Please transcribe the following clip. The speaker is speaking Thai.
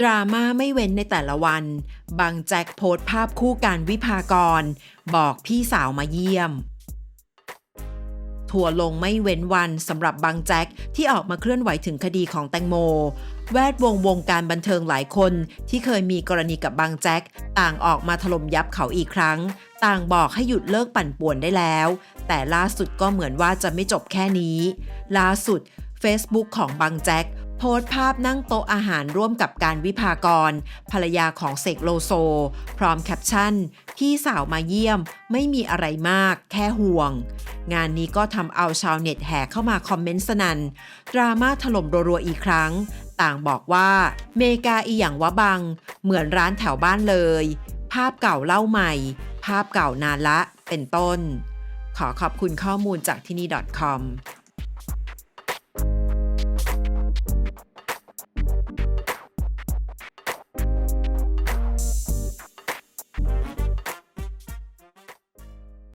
ดราม่าไม่เว้นในแต่ละวัน บางแจ็คโพสต์ภาพคู่การวิภากร บอกพี่สาวมาเยี่ยม ทัวร์ลงไม่เว้นวันสำหรับบางแจ็คที่ออกมาเคลื่อนไหวถึงคดีของแตงโม แวดวงวงการบันเทิงหลายคนที่เคยมีกรณีกับบางแจ็คต่างออกมาถล่มยับเขาอีกครั้ง ต่างบอกให้หยุดเลิกปั่นป่วนได้แล้ว แต่ล่าสุดก็เหมือนว่าจะไม่จบแค่นี้ ล่าสุด Facebook ของบางแจ็ค โพสต์ภาพนั่งโต๊ะอาหารร่วมกับการวิภากร ภรรยาของเสกโลโซ พร้อมแคปชั่น พี่สาวมาเยี่ยมไม่มีอะไรมากแค่ห่วง งานนี้ก็ทำเอาชาวเน็ตแห่เข้ามาคอมเมนต์สนันดราม่าถล่มรัวๆอีกครั้ง ต่างบอกว่า เมกาอีหยังวะบัง เหมือนร้านแถวบ้านเลย ภาพเก่าเล่าใหม่ ภาพเก่านานละเป็นต้น ขอขอบคุณข้อมูลจากที่นี่ .com